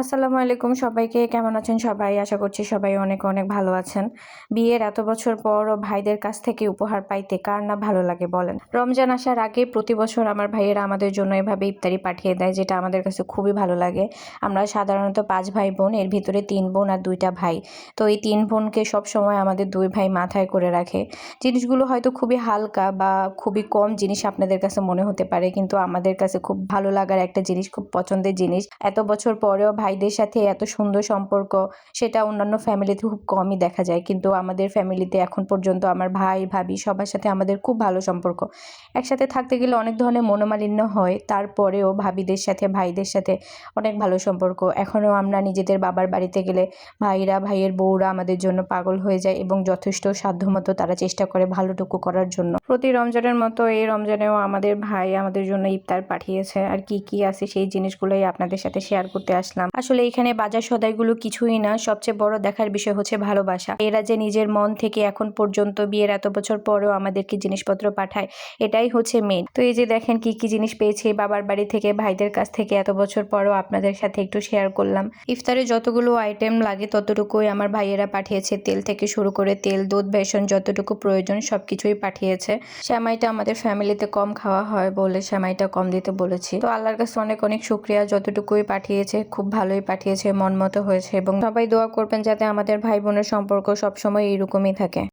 আসসালামু আলাইকুম সবাইকে, কেমন আছেন সবাই? আশা করছি সবাই অনেক অনেক ভালো আছেন। বিয়ের এত বছর পর ও ভাইদের কাছ থেকে উপহার পাইতে কার না ভালো লাগে বলেন? রমজান আসার আগে প্রতি বছর আমার ভাইয়েরা আমাদের জন্য এভাবে ইফতারি পাঠিয়ে দেয়, যেটা আমাদের কাছে খুবই ভালো লাগে। আমরা সাধারণত পাঁচ ভাই বোন, এর ভিতরে তিন বোন আর দুইটা ভাই। তো এই তিন বোনকে সব সময় আমাদের দুই ভাই মাথায় করে রাখে। জিনিসগুলো হয়তো খুবই হালকা বা খুবই কম জিনিস আপনাদের কাছে মনে হতে পারে, কিন্তু আমাদের কাছে খুব ভালো লাগার একটা জিনিস, খুব পছন্দের জিনিস। এত বছর পরেও ভাইদের সাথে এত সুন্দর সম্পর্ক, সেটা অন্যান্য ফ্যামিলিতে খুব কমই দেখা যায়। কিন্তু আমাদের ফ্যামিলিতে এখন পর্যন্ত আমার ভাই, ভাবি সবার সাথে আমাদের খুব ভালো সম্পর্ক। একসাথে থাকতে গেলে অনেক ধরনের মনোমালিন্য হয়, তারপরেও ভাবিদের সাথে, ভাইদের সাথে অনেক ভালো সম্পর্ক। এখনও আমরা নিজেদের বাবার বাড়িতে গেলে ভাইরা, ভাইয়ের বউরা আমাদের জন্য পাগল হয়ে যায় এবং যথেষ্ট সাধ্যমতো তারা চেষ্টা করে ভালোটুকু করার জন্য। প্রতি রমজানের মতো এই রমজানেও আমাদের ভাই আমাদের জন্য ইফতার পাঠিয়েছে। আর কি কি আছে সেই জিনিসগুলোই আপনাদের সাথে শেয়ার করতে আসলাম। আসলে এখানে বাজার সদাইগুলো কিছুই না, সবচেয়ে বড় দেখার বিষয় হচ্ছে ভালোবাসা। এরা যে নিজের মন থেকে এখন পর্যন্ত বিয়ের এত বছর পরেও আমাদেরকে জিনিসপত্র পাঠায়, এটাই হচ্ছে মেন তো এই যে দেখেন কি কি জিনিস পেয়েছে বাবার বাড়ি থেকে, ভাইদের কাছ থেকে এত বছর পরেও আপনাদের সাথে একটু শেয়ার করলাম। ইফতারে যতগুলো আইটেম লাগে ততটুকুই আমার ভাইয়েরা পাঠিয়েছে, তেল থেকে শুরু করে তেল, দুধ, বেসন যতটুকু প্রয়োজন সব কিছুই পাঠিয়েছে। শ্যামাইটা আমাদের ফ্যামিলিতে কম খাওয়া হয় বলে শ্যামাইটা কম দিতে বলেছি। তো আল্লাহর কাছে অনেক অনেক শুক্রিয়া যতটুকুই পাঠিয়েছে, খুব ভালোই পাঠিয়েছে মন মতো হয়েছে এবং সবাই দোয়া করবেন যাতে আমাদের ভাই বোনের সম্পর্ক সবসময় এইরকমই থাকে।